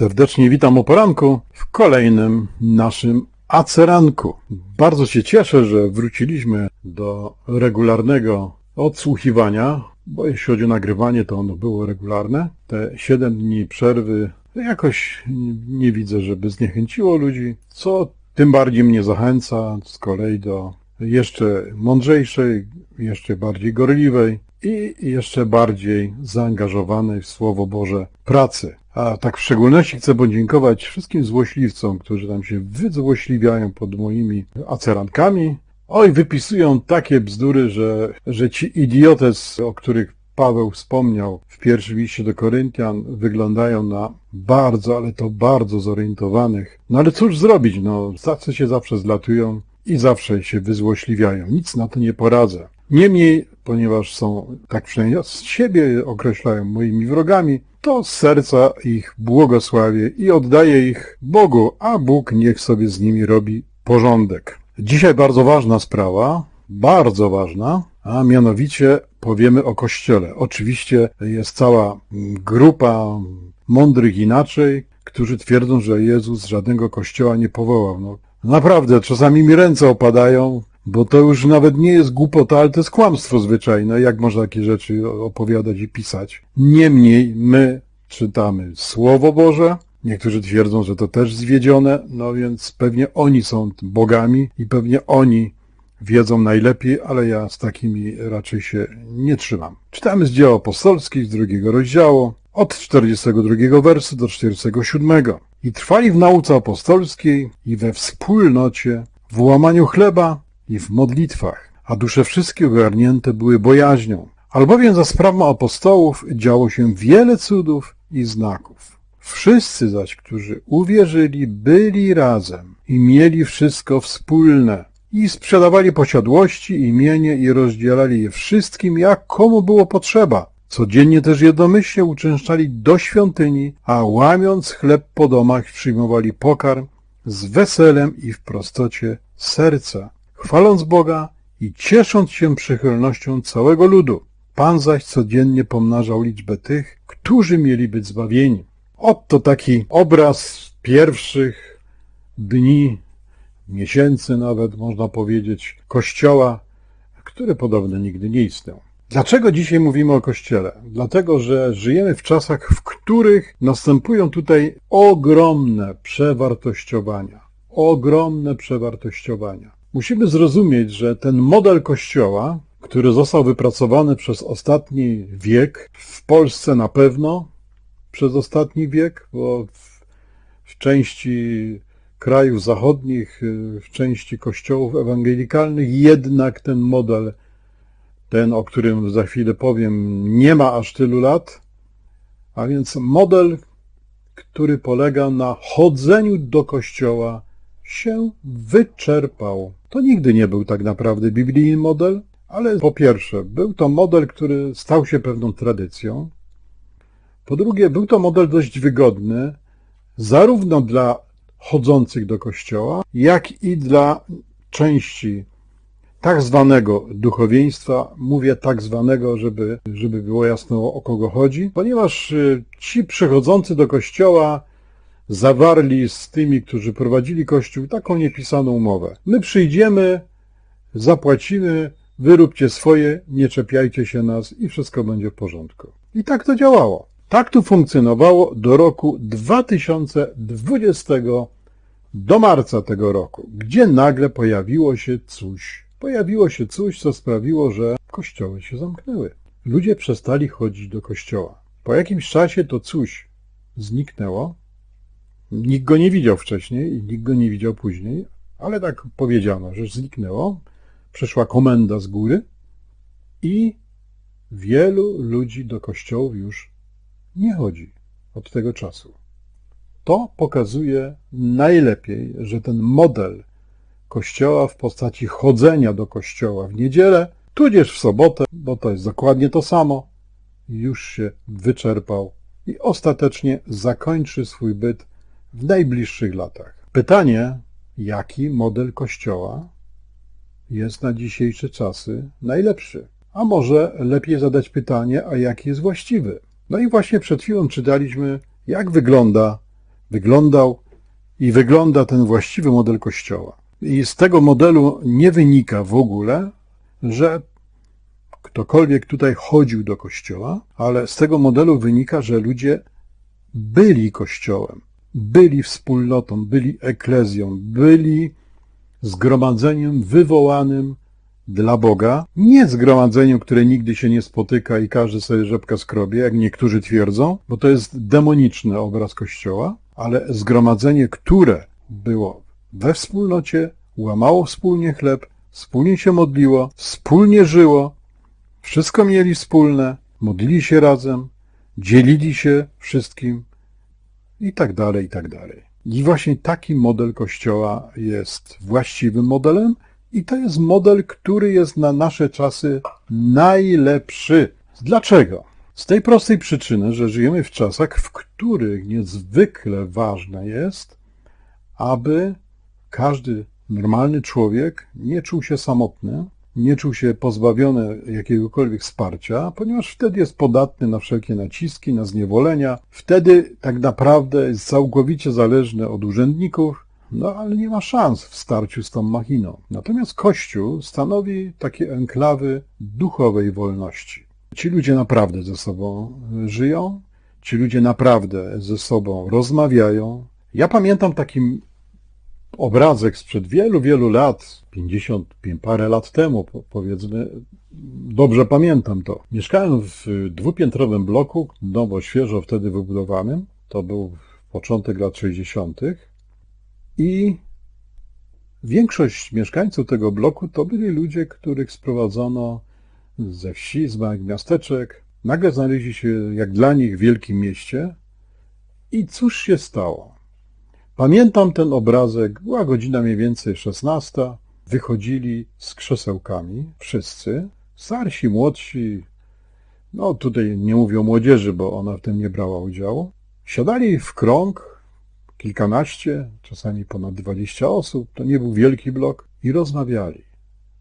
Serdecznie witam o poranku w kolejnym naszym aceranku. Bardzo się cieszę, że wróciliśmy do regularnego odsłuchiwania, bo jeśli chodzi o nagrywanie, to ono było regularne. Te 7 dni przerwy jakoś nie widzę, żeby zniechęciło ludzi, co tym bardziej mnie zachęca z kolei do jeszcze mądrzejszej, jeszcze bardziej gorliwej i jeszcze bardziej zaangażowanej w Słowo Boże pracy. A tak w szczególności chcę podziękować wszystkim złośliwcom, którzy tam się wyzłośliwiają pod moimi acerankami. Oj, wypisują takie bzdury, że, że ci idiotes, o których Paweł wspomniał w pierwszym liście do Koryntian, wyglądają na bardzo, ale to bardzo zorientowanych. No ale cóż zrobić, no, tacy się zawsze zlatują i zawsze się wyzłośliwiają. Nic na to nie poradzę. Niemniej, ponieważ są, tak przynajmniej z siebie określają moimi wrogami, to z serca ich błogosławię i oddaję ich Bogu, a Bóg niech sobie z nimi robi porządek. Dzisiaj bardzo ważna sprawa, bardzo ważna, a mianowicie powiemy o Kościele. Oczywiście jest cała grupa mądrych inaczej, którzy twierdzą, że Jezus żadnego Kościoła nie powołał. No, naprawdę, czasami mi ręce opadają, bo to już nawet nie jest głupota, ale to jest kłamstwo zwyczajne. Jak można takie rzeczy opowiadać i pisać? Niemniej my czytamy Słowo Boże, Niektórzy twierdzą, że to też zwiedzione, no więc pewnie oni są bogami i pewnie oni wiedzą najlepiej, ale ja z takimi raczej się nie trzymam. Czytamy z dzieł apostolskich, z drugiego rozdziału, od 42 wersu do 47. I trwali w nauce apostolskiej i we wspólnocie, w łamaniu chleba i w modlitwach, a dusze wszystkie ogarnięte były bojaźnią. Albowiem za sprawą apostołów działo się wiele cudów i znaków. Wszyscy zaś, którzy uwierzyli, byli razem i mieli wszystko wspólne i sprzedawali posiadłości, imienie i rozdzielali je wszystkim, jak komu było potrzeba. Codziennie też jednomyślnie uczęszczali do świątyni, a łamiąc chleb po domach przyjmowali pokarm z weselem i w prostocie serca, chwaląc Boga i ciesząc się przychylnością całego ludu. Pan zaś codziennie pomnażał liczbę tych, którzy mieli być zbawieni. Oto taki obraz pierwszych dni, miesięcy nawet, można powiedzieć, Kościoła, który podobno nigdy nie istniał. Dlaczego dzisiaj mówimy o Kościele? Dlatego, że żyjemy w czasach, w których następują tutaj ogromne przewartościowania. Ogromne przewartościowania. Musimy zrozumieć, że ten model Kościoła, który został wypracowany przez ostatni wiek, w Polsce na pewno, przez ostatni wiek, bo w, w części krajów zachodnich, w części kościołów ewangelikalnych jednak ten model, ten, o którym za chwilę powiem, nie ma aż tylu lat, a więc model, który polega na chodzeniu do kościoła, się wyczerpał. To nigdy nie był tak naprawdę biblijny model, ale po pierwsze, był to model, który stał się pewną tradycją, po drugie, był to model dość wygodny, zarówno dla chodzących do kościoła, jak i dla części tak zwanego duchowieństwa. Mówię tak zwanego, żeby, żeby było jasno o kogo chodzi, ponieważ y, ci przychodzący do kościoła zawarli z tymi, którzy prowadzili kościół, taką niepisaną umowę. My przyjdziemy, zapłacimy, wyróbcie swoje, nie czepiajcie się nas i wszystko będzie w porządku. I tak to działało. Tak to funkcjonowało do roku 2020, do marca tego roku, gdzie nagle pojawiło się coś. Pojawiło się coś, co sprawiło, że kościoły się zamknęły. Ludzie przestali chodzić do kościoła. Po jakimś czasie to coś zniknęło. Nikt go nie widział wcześniej i nikt go nie widział później, ale tak powiedziano, że zniknęło. Przeszła komenda z góry i wielu ludzi do kościołów już nie chodzi od tego czasu. To pokazuje najlepiej, że ten model kościoła w postaci chodzenia do kościoła w niedzielę, tudzież w sobotę, bo to jest dokładnie to samo, już się wyczerpał i ostatecznie zakończy swój byt w najbliższych latach. Pytanie, jaki model kościoła jest na dzisiejsze czasy najlepszy? A może lepiej zadać pytanie, a jaki jest właściwy? No i właśnie przed chwilą czytaliśmy, jak wygląda wyglądał i wygląda ten właściwy model Kościoła. I z tego modelu nie wynika w ogóle, że ktokolwiek tutaj chodził do Kościoła, ale z tego modelu wynika, że ludzie byli Kościołem, byli wspólnotą, byli eklezją, byli zgromadzeniem wywołanym dla Boga, nie zgromadzeniem, które nigdy się nie spotyka i każdy sobie rzepka skrobie, jak niektórzy twierdzą, bo to jest demoniczny obraz Kościoła, ale zgromadzenie, które było we wspólnocie, łamało wspólnie chleb, wspólnie się modliło, wspólnie żyło, wszystko mieli wspólne, modlili się razem, dzielili się wszystkim i tak dalej, i tak dalej. I właśnie taki model Kościoła jest właściwym modelem i to jest model, który jest na nasze czasy najlepszy. Dlaczego? Z tej prostej przyczyny, że żyjemy w czasach, w których niezwykle ważne jest, aby każdy normalny człowiek nie czuł się samotny, nie czuł się pozbawiony jakiegokolwiek wsparcia, ponieważ wtedy jest podatny na wszelkie naciski, na zniewolenia. Wtedy tak naprawdę jest całkowicie zależny od urzędników, no ale nie ma szans w starciu z tą machiną. Natomiast Kościół stanowi takie enklawy duchowej wolności. Ci ludzie naprawdę ze sobą żyją, ci ludzie naprawdę ze sobą rozmawiają. Ja pamiętam taki obrazek sprzed wielu, wielu lat, 50 parę lat temu, powiedzmy, dobrze pamiętam to. Mieszkałem w dwupiętrowym bloku, nowo, świeżo wtedy wybudowanym. To był początek lat 60. I większość mieszkańców tego bloku to byli ludzie, których sprowadzono ze wsi, z małych miasteczek. Nagle znaleźli się, jak dla nich, w wielkim mieście. I cóż się stało? Pamiętam ten obrazek, była godzina mniej więcej 16. Wychodzili z krzesełkami, wszyscy, starsi, młodsi, no tutaj nie mówię o młodzieży, bo ona w tym nie brała udziału. Siadali w krąg, kilkanaście, czasami ponad dwadzieścia osób, to nie był wielki blok, i rozmawiali.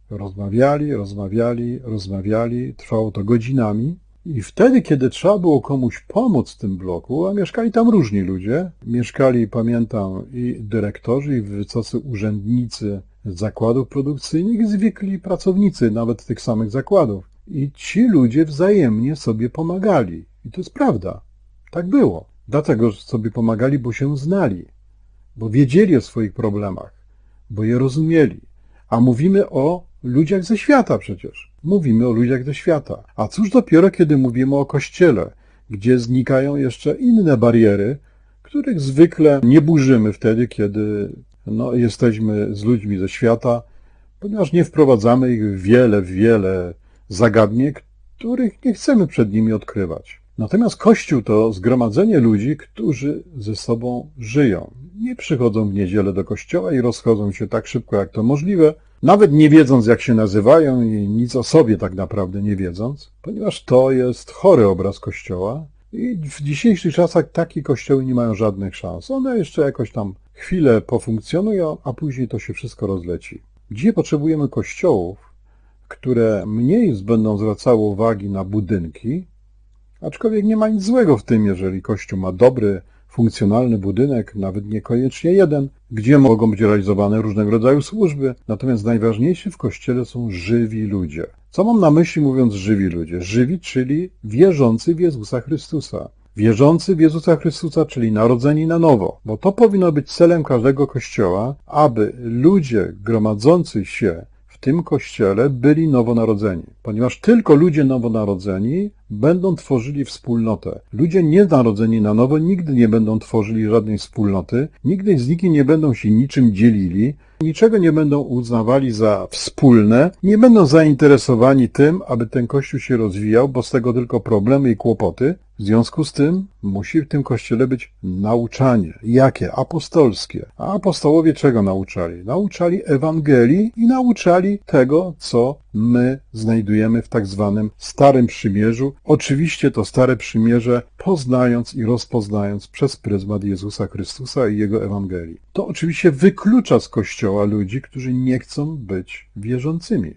Rozmawiali, rozmawiali, rozmawiali, trwało to godzinami. I wtedy, kiedy trzeba było komuś pomóc w tym bloku, a mieszkali tam różni ludzie, mieszkali, pamiętam, i dyrektorzy, i wysocy urzędnicy zakładów produkcyjnych, i zwykli pracownicy nawet tych samych zakładów. I ci ludzie wzajemnie sobie pomagali. I to jest prawda. Tak było. Dlatego sobie pomagali, bo się znali, bo wiedzieli o swoich problemach, bo je rozumieli. A mówimy o ludziach ze świata przecież. Mówimy o ludziach ze świata. A cóż dopiero, kiedy mówimy o Kościele, gdzie znikają jeszcze inne bariery, których zwykle nie burzymy wtedy, kiedy no, jesteśmy z ludźmi ze świata, ponieważ nie wprowadzamy ich w wiele, wiele zagadnień, których nie chcemy przed nimi odkrywać. Natomiast Kościół to zgromadzenie ludzi, którzy ze sobą żyją. Nie przychodzą w niedzielę do kościoła i rozchodzą się tak szybko, jak to możliwe, nawet nie wiedząc, jak się nazywają i nic o sobie tak naprawdę nie wiedząc, ponieważ to jest chory obraz Kościoła i w dzisiejszych czasach takie kościoły nie mają żadnych szans. One jeszcze jakoś tam chwilę pofunkcjonują, a później to się wszystko rozleci. Gdzie potrzebujemy kościołów, które mniej będą zwracały uwagi na budynki, aczkolwiek nie ma nic złego w tym, jeżeli kościół ma dobry, funkcjonalny budynek, nawet niekoniecznie jeden, gdzie mogą być realizowane różnego rodzaju służby. Natomiast najważniejsi w Kościele są żywi ludzie. Co mam na myśli mówiąc żywi ludzie? Żywi, czyli wierzący w Jezusa Chrystusa. Wierzący w Jezusa Chrystusa, czyli narodzeni na nowo, bo to powinno być celem każdego kościoła, aby ludzie gromadzący się tym kościele byli nowonarodzeni, ponieważ tylko ludzie nowonarodzeni będą tworzyli wspólnotę. Ludzie nienarodzeni na nowo nigdy nie będą tworzyli żadnej wspólnoty, nigdy z nikim nie będą się niczym dzielili, niczego nie będą uznawali za wspólne, nie będą zainteresowani tym, aby ten kościół się rozwijał, bo z tego tylko problemy i kłopoty. W związku z tym musi w tym kościele być nauczanie. Jakie? Apostolskie. A apostołowie czego nauczali? Nauczali Ewangelii i nauczali tego, co my znajdujemy w tak zwanym Starym Przymierzu. Oczywiście to Stare Przymierze poznając i rozpoznając przez pryzmat Jezusa Chrystusa i Jego Ewangelii. To oczywiście wyklucza z Kościoła ludzi, którzy nie chcą być wierzącymi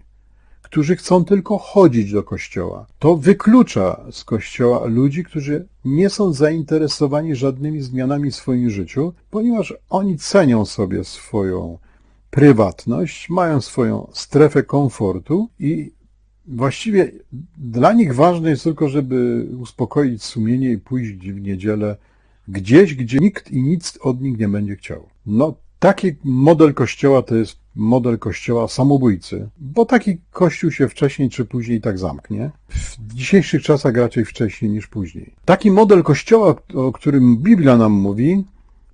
którzy chcą tylko chodzić do kościoła. To wyklucza z kościoła ludzi, którzy nie są zainteresowani żadnymi zmianami w swoim życiu, ponieważ oni cenią sobie swoją prywatność, mają swoją strefę komfortu i właściwie dla nich ważne jest tylko, żeby uspokoić sumienie i pójść w niedzielę gdzieś, gdzie nikt i nic od nich nie będzie chciał. No, taki model kościoła to jest model kościoła samobójcy, bo taki kościół się wcześniej czy później tak zamknie. W dzisiejszych czasach raczej wcześniej niż później. Taki model kościoła, o którym Biblia nam mówi,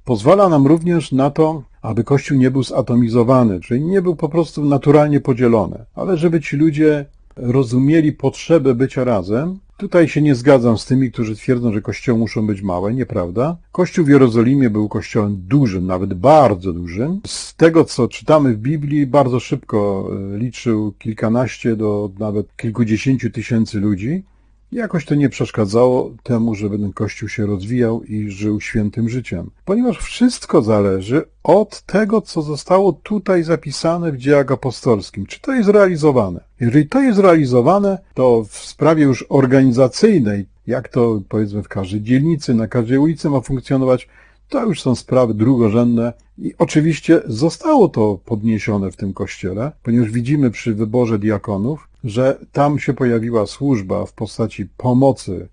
pozwala nam również na to, aby Kościół nie był zatomizowany, czyli nie był po prostu naturalnie podzielony, ale żeby ci ludzie rozumieli potrzebę bycia razem. Tutaj się nie zgadzam z tymi, którzy twierdzą, że kościoły muszą być małe, nieprawda. Kościół w Jerozolimie był kościołem dużym, nawet bardzo dużym. Z tego, co czytamy w Biblii, bardzo szybko e, liczył kilkanaście do nawet kilkudziesięciu tysięcy ludzi. Jakoś to nie przeszkadzało temu, żeby ten Kościół się rozwijał i żył świętym życiem. Ponieważ wszystko zależy od tego, co zostało tutaj zapisane w dziejach apostolskim. Czy to jest realizowane? Jeżeli to jest realizowane, to w sprawie już organizacyjnej, jak to powiedzmy w każdej dzielnicy, na każdej ulicy ma funkcjonować, to już są sprawy drugorzędne i oczywiście zostało to podniesione w tym kościele, ponieważ widzimy przy wyborze diakonów, że tam się pojawiła służba w postaci pomocy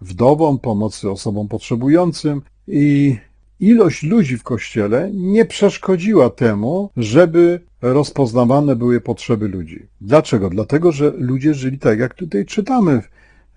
wdowom, pomocy osobom potrzebującym i ilość ludzi w kościele nie przeszkodziła temu, żeby rozpoznawane były potrzeby ludzi. Dlaczego? Dlatego, że ludzie żyli tak, jak tutaj czytamy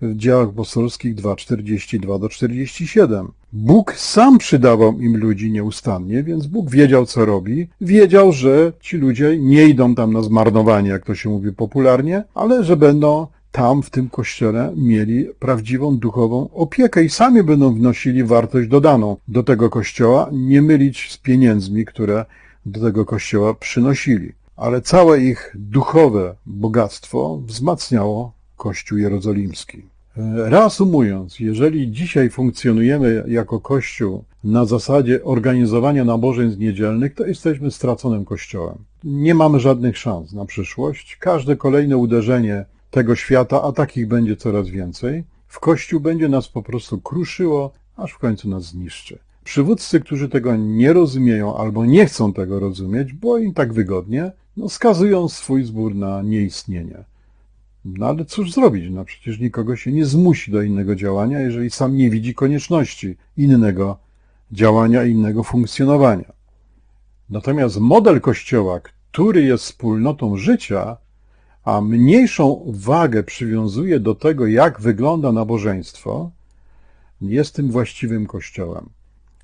w działach apostolskich 2:42 do 47. Bóg sam przydawał im ludzi nieustannie, więc Bóg wiedział, co robi. Wiedział, że ci ludzie nie idą tam na zmarnowanie, jak to się mówi popularnie, ale że będą tam w tym kościele mieli prawdziwą duchową opiekę i sami będą wnosili wartość dodaną do tego kościoła, nie mylić z pieniędzmi, które do tego kościoła przynosili. Ale całe ich duchowe bogactwo wzmacniało Kościół Jerozolimski. Reasumując, jeżeli dzisiaj funkcjonujemy jako Kościół na zasadzie organizowania nabożeństw niedzielnych, to jesteśmy straconym Kościołem. Nie mamy żadnych szans na przyszłość. Każde kolejne uderzenie tego świata, a takich będzie coraz więcej, w Kościół będzie nas po prostu kruszyło, aż w końcu nas zniszczy. Przywódcy, którzy tego nie rozumieją albo nie chcą tego rozumieć, bo im tak wygodnie, no skazują swój zbór na nieistnienie. No ale cóż zrobić? No przecież nikogo się nie zmusi do innego działania, jeżeli sam nie widzi konieczności innego działania, innego funkcjonowania. Natomiast model Kościoła, który jest wspólnotą życia, a mniejszą wagę przywiązuje do tego, jak wygląda nabożeństwo, jest tym właściwym Kościołem,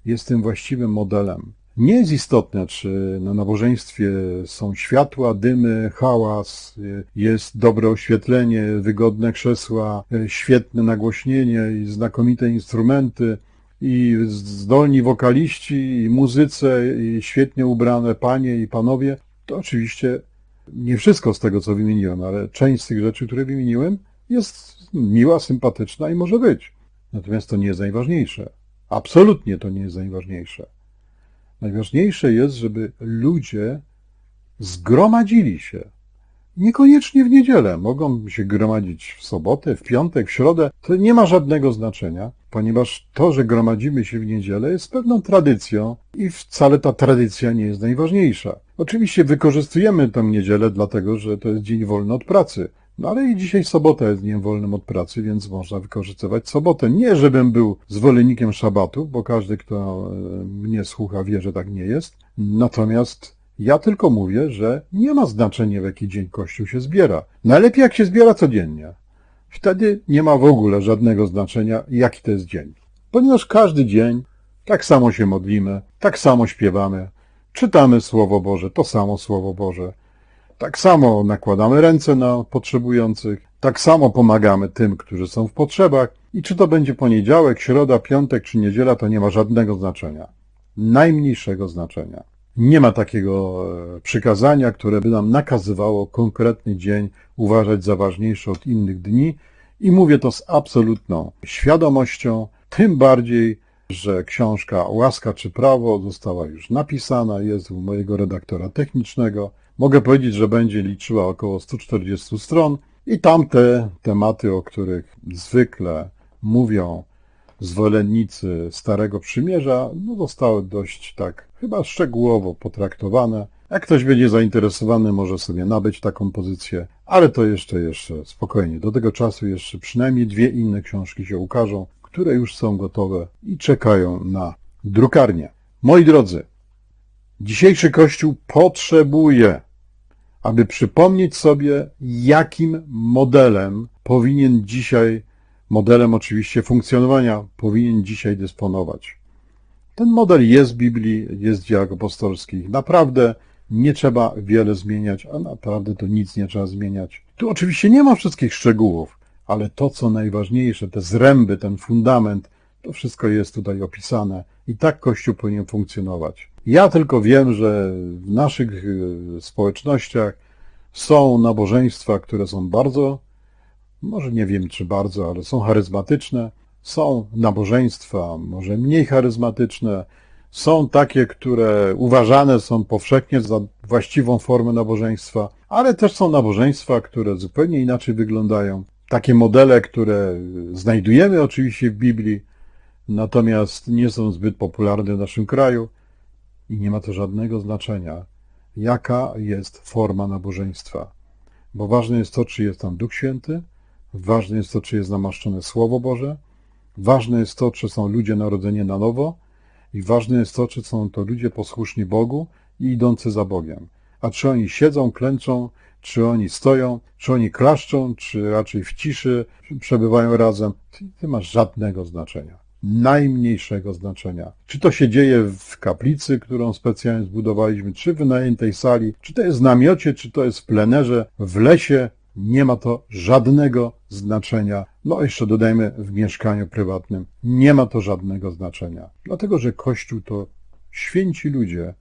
jest tym właściwym modelem. Nie jest istotne, czy na nabożeństwie są światła, dymy, hałas, jest dobre oświetlenie, wygodne krzesła, świetne nagłośnienie i znakomite instrumenty, i zdolni wokaliści, i muzyce, i świetnie ubrane panie i panowie. To oczywiście nie wszystko z tego, co wymieniłem, ale część z tych rzeczy, które wymieniłem, jest miła, sympatyczna i może być. Natomiast to nie jest najważniejsze. Absolutnie to nie jest najważniejsze. Najważniejsze jest, żeby ludzie zgromadzili się. Niekoniecznie w niedzielę. Mogą się gromadzić w sobotę, w piątek, w środę. To nie ma żadnego znaczenia, ponieważ to, że gromadzimy się w niedzielę jest pewną tradycją i wcale ta tradycja nie jest najważniejsza. Oczywiście wykorzystujemy tę niedzielę dlatego, że to jest dzień wolny od pracy. No ale i dzisiaj sobota jest dniem wolnym od pracy, więc można wykorzystywać sobotę. Nie, żebym był zwolennikiem szabatu, bo każdy, kto e, mnie słucha, wie, że tak nie jest. Natomiast ja tylko mówię, że nie ma znaczenia, w jaki dzień Kościół się zbiera. Najlepiej, jak się zbiera codziennie. Wtedy nie ma w ogóle żadnego znaczenia, jaki to jest dzień. Ponieważ każdy dzień tak samo się modlimy, tak samo śpiewamy, czytamy Słowo Boże, to samo Słowo Boże. Tak samo nakładamy ręce na potrzebujących, tak samo pomagamy tym, którzy są w potrzebach i czy to będzie poniedziałek, środa, piątek czy niedziela, to nie ma żadnego znaczenia. Najmniejszego znaczenia. Nie ma takiego e, przykazania, które by nam nakazywało konkretny dzień uważać za ważniejszy od innych dni i mówię to z absolutną świadomością, tym bardziej, że książka Łaska czy Prawo została już napisana, jest u mojego redaktora technicznego, Mogę powiedzieć, że będzie liczyła około 140 stron i tamte tematy, o których zwykle mówią zwolennicy Starego Przymierza, no zostały dość tak chyba szczegółowo potraktowane. Jak ktoś będzie zainteresowany, może sobie nabyć taką pozycję, ale to jeszcze, jeszcze spokojnie. Do tego czasu jeszcze przynajmniej dwie inne książki się ukażą, które już są gotowe i czekają na drukarnię. Moi drodzy, dzisiejszy Kościół potrzebuje, aby przypomnieć sobie, jakim modelem powinien dzisiaj, modelem oczywiście funkcjonowania, powinien dzisiaj dysponować. Ten model jest w Biblii, jest w dziejach apostolskich. Naprawdę nie trzeba wiele zmieniać, a naprawdę to nic nie trzeba zmieniać. Tu oczywiście nie ma wszystkich szczegółów, ale to, co najważniejsze, te zręby, ten fundament, to wszystko jest tutaj opisane i tak Kościół powinien funkcjonować. Ja tylko wiem, że w naszych y, społecznościach są nabożeństwa, które są bardzo, może nie wiem czy bardzo, ale są charyzmatyczne, są nabożeństwa może mniej charyzmatyczne, są takie, które uważane są powszechnie za właściwą formę nabożeństwa, ale też są nabożeństwa, które zupełnie inaczej wyglądają. Takie modele, które znajdujemy oczywiście w Biblii, natomiast nie są zbyt popularne w naszym kraju i nie ma to żadnego znaczenia, jaka jest forma nabożeństwa. Bo ważne jest to, czy jest tam Duch Święty, ważne jest to, czy jest namaszczone Słowo Boże, ważne jest to, czy są ludzie narodzeni na nowo i ważne jest to, czy są to ludzie posłuszni Bogu i idący za Bogiem. A czy oni siedzą, klęczą, czy oni stoją, czy oni klaszczą, czy raczej w ciszy przebywają razem, to nie ma żadnego znaczenia najmniejszego znaczenia. Czy to się dzieje w kaplicy, którą specjalnie zbudowaliśmy, czy w wynajętej sali, czy to jest w namiocie, czy to jest w plenerze, w lesie, nie ma to żadnego znaczenia. No jeszcze dodajmy w mieszkaniu prywatnym. Nie ma to żadnego znaczenia. Dlatego, że Kościół to święci ludzie,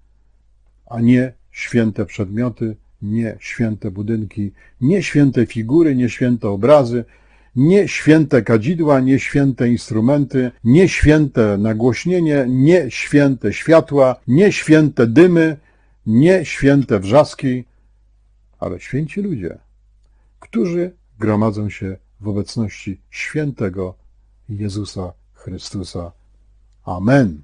a nie święte przedmioty, nie święte budynki, nie święte figury, nie święte obrazy, nie święte kadzidła, nie święte instrumenty, nie święte nagłośnienie, nie święte światła, nie święte dymy, nie święte wrzaski, ale święci ludzie, którzy gromadzą się w obecności świętego Jezusa Chrystusa. Amen.